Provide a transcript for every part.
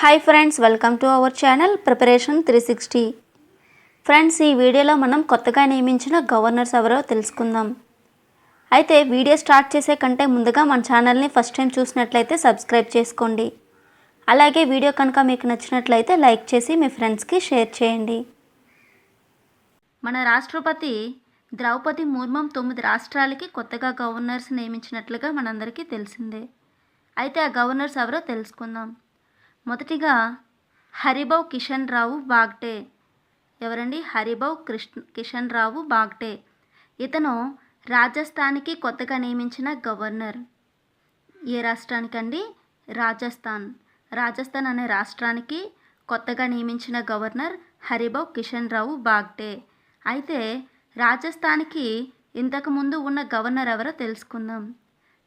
Hi friends welcome to our channel preparation three sixty friends ఈ వీడియోలో మనం కొత్తగా నియమించిన గవర్నర్స్ ఎవరో తెలుసుకుందాం. అయితే వీడియో స్టార్ట్ చేసే కంటే ముందుగా మన ఛానల్ని ఫస్ట్ టైం చూసినట్లయితే సబ్స్క్రైబ్ చేసుకోండి. అలాగే వీడియో కనుక మీకు నచ్చినట్లయితే లైక్ చేసి మీ ఫ్రెండ్స్కి షేర్ చేయండి. మన రాష్ట్రపతి ద్రౌపది ముర్మం తొమ్మిది రాష్ట్రాలకి కొత్తగా గవర్నర్స్ నియమించినట్లుగా మనందరికీ తెలిసిందే. అయితే ఆ గవర్నర్స్ ఎవరో తెలుసుకుందాం. మొదటిగా హరిభావ్ కిషన్ రావు బాగ్టే. ఎవరండి? హరిభావ్ కృష్ణ కిషన్ రావు బాగ్టే. ఇతను రాజస్థాన్కి కొత్తగా నియమించిన గవర్నర్. ఏ రాష్ట్రానికండి? రాజస్థాన్. రాజస్థాన్ అనే రాష్ట్రానికి కొత్తగా నియమించిన గవర్నర్ హరిభావ్ కిషన్ రావు బాగ్టే. అయితే రాజస్థాన్కి ఇంతకుముందు ఉన్న గవర్నర్ ఎవరో తెలుసుకుందాం.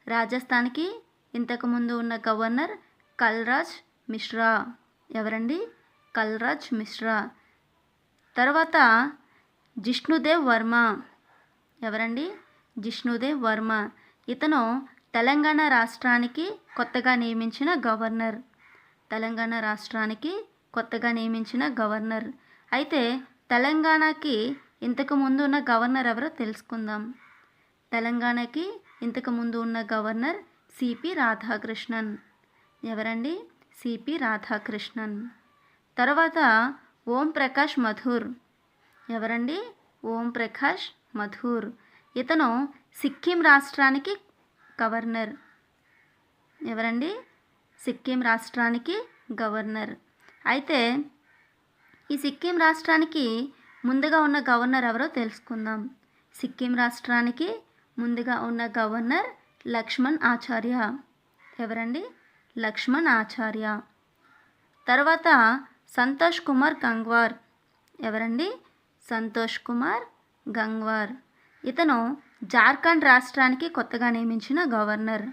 రాజస్థాన్కి ఇంతకుముందు ఉన్న గవర్నర్ కల్రాజ్ మిశ్రా. ఎవరండి? కల్రాజ్ మిశ్రా. తర్వాత జిష్ణుదేవ్ వర్మ. ఎవరండి? జిష్ణుదేవ్ వర్మ. ఇతను తెలంగాణ రాష్ట్రానికి కొత్తగా నియమించిన గవర్నర్. తెలంగాణ రాష్ట్రానికి కొత్తగా నియమించిన గవర్నర్. అయితే తెలంగాణకి ఇంతకు ముందు ఉన్న గవర్నర్ ఎవరో తెలుసుకుందాం. తెలంగాణకి ఇంతకు ముందు ఉన్న గవర్నర్ సిపి రాధాకృష్ణన్. ఎవరండి? C P Radhakrishnan. తర్వాత ఓం ప్రకాష్ మధుర్. ఎవరండి? ఓం ప్రకాష్ మధుర్. ఇతను సిక్కిం రాష్ట్రానికి గవర్నర్. ఎవరండి? సిక్కిం రాష్ట్రానికి గవర్నర్. అయితే ఈ సిక్కిం రాష్ట్రానికి ముందుగా ఉన్న గవర్నర్ ఎవరో తెలుసుకుందాం. సిక్కిం రాష్ట్రానికి ముందుగా ఉన్న గవర్నర్ లక్ష్మణ్ ఆచార్య. ఎవరండి? లక్ష్మణ్ ఆచార్య తర్వాత సంతోష్ కుమార్ గంగ్వార్. ఎవరండి? సంతోష్ కుమార్ గంగ్వార్. ఇతను జార్ఖండ్ రాష్ట్రానికి కొత్తగా నియమించిన గవర్నర్.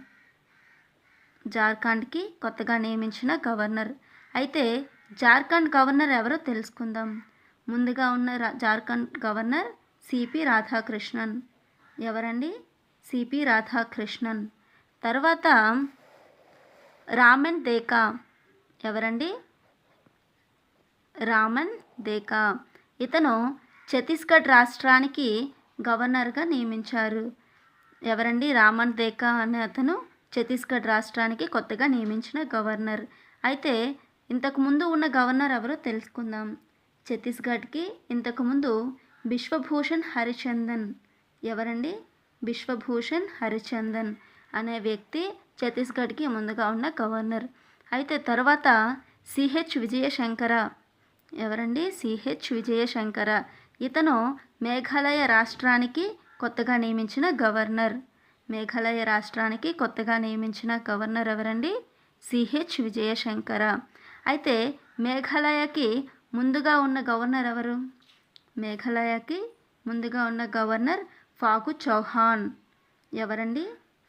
జార్ఖండ్కి కొత్తగా నియమించిన గవర్నర్. అయితే జార్ఖండ్ గవర్నర్ ఎవరో తెలుసుకుందాం. ముందుగా ఉన్న రా- జార్ఖండ్ గవర్నర్ సిపి రాధాకృష్ణన్. ఎవరండి? C P Radhakrishnan. తర్వాత రామన్ దేకా. ఎవరండి? రామన్ దేకా. ఇతను ఛత్తీస్గఢ్ రాష్ట్రానికి గవర్నర్గా నియమించారు. ఎవరండి? రామన్ దేకా అనే అతను ఛత్తీస్గఢ్ రాష్ట్రానికి కొత్తగా నియమించిన గవర్నర్. అయితే ఇంతకుముందు ఉన్న గవర్నర్ ఎవరో తెలుసుకుందాం. ఛత్తీస్గఢ్కి ఇంతకుముందు బిశ్వభూషణ్ హరిచందన్. ఎవరండి? బిశ్వభూషణ్ హరిచందన్ అనే వ్యక్తి ఛత్తీస్గఢ్కి ముందుగా ఉన్న గవర్నర్. అయితే తర్వాత సిహెచ్ విజయశంకర. ఎవరండి? C H Vijayashankar. ఇతను మేఘాలయ రాష్ట్రానికి కొత్తగా నియమించిన గవర్నర్. మేఘాలయ రాష్ట్రానికి కొత్తగా నియమించిన గవర్నర్ ఎవరండి? C H Vijayashankar. అయితే మేఘాలయకి ముందుగా ఉన్న గవర్నర్ ఎవరు? మేఘాలయకి ముందుగా ఉన్న గవర్నర్ ఫాగు చౌహాన్. ఎవరండి?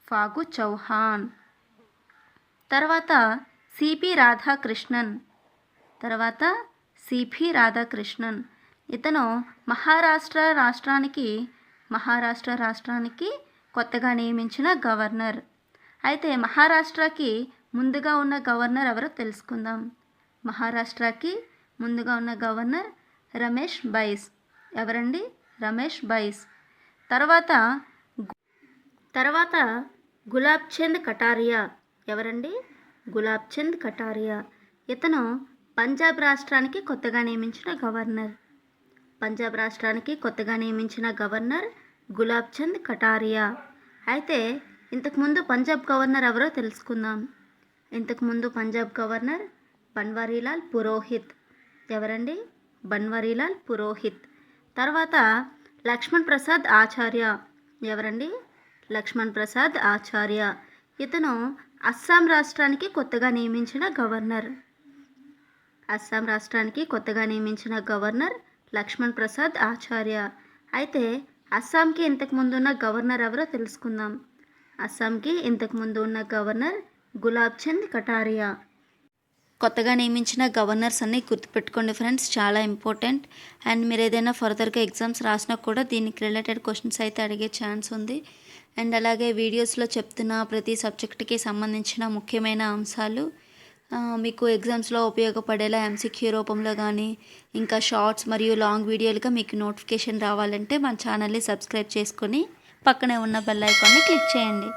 ఫాగు చౌహాన్. తర్వాత సిపి రాధాకృష్ణన్ తర్వాత సిపి రాధాకృష్ణన్. ఇతను మహారాష్ట్ర రాష్ట్రానికి మహారాష్ట్ర రాష్ట్రానికి కొత్తగా నియమించిన గవర్నర్. అయితే మహారాష్ట్రకి ముందుగా ఉన్న గవర్నర్ ఎవరో తెలుసుకుందాం. మహారాష్ట్రకి ముందుగా ఉన్న గవర్నర్ రమేష్ బైస్. ఎవరండి? రమేష్ బైస్. తర్వాత తర్వాత గులాబ్ చంద్ కటారియా. ఎవరండి? గులాబ్ చంద్ కటారియా. ఇతను పంజాబ్ రాష్ట్రానికి కొత్తగా నియమించిన గవర్నర్. పంజాబ్ రాష్ట్రానికి కొత్తగా నియమించిన గవర్నర్ గులాబ్ చంద్ కటారియా. అయితే ఇంతకుముందు పంజాబ్ గవర్నర్ ఎవరో తెలుసుకుందాం. ఇంతకుముందు పంజాబ్ గవర్నర్ బన్వారీలాల్ పురోహిత్. ఎవరండి? బన్వరీలాల్ పురోహిత్. తర్వాత లక్ష్మణ్ ప్రసాద్ ఆచార్య. ఎవరండి? లక్ష్మణ్ ప్రసాద్ ఆచార్య. ఇతను అస్సాం రాష్ట్రానికి కొత్తగా నియమించిన గవర్నర్. అస్సాం రాష్ట్రానికి కొత్తగా నియమించిన గవర్నర్ లక్ష్మణ్ ప్రసాద్ ఆచార్య. అయితే అస్సాంకి ఇంతకుముందు ఉన్న గవర్నర్ ఎవరో తెలుసుకుందాం. అస్సాంకి ఇంతకు ముందు ఉన్న గవర్నర్ గులాబ్ చంద్ కటారియా. కొత్తగా నియమించిన గవర్నర్స్ అన్ని గుర్తుపెట్టుకోండి ఫ్రెండ్స్. చాలా ఇంపార్టెంట్. అండ్ మీరు ఏదైనా ఫర్దర్గా ఎగ్జామ్స్ రాసినా కూడా దీనికి రిలేటెడ్ క్వశ్చన్స్ అయితే అడిగే ఛాన్స్ ఉంది. అండ్ అలాగే వీడియోస్లో చెప్తున్న ప్రతి సబ్జెక్ట్కి సంబంధించిన ముఖ్యమైన అంశాలు మీకు ఎగ్జామ్స్లో ఉపయోగపడేలా ఎంసీక్యూ రూపంలో కానీ ఇంకా షార్ట్స్ మరియు లాంగ్ వీడియోలుగా మీకు నోటిఫికేషన్ రావాలంటే మన ఛానల్ని సబ్స్క్రైబ్ చేసుకొని పక్కనే ఉన్న బెల్ ఐకాన్ని క్లిక్ చేయండి.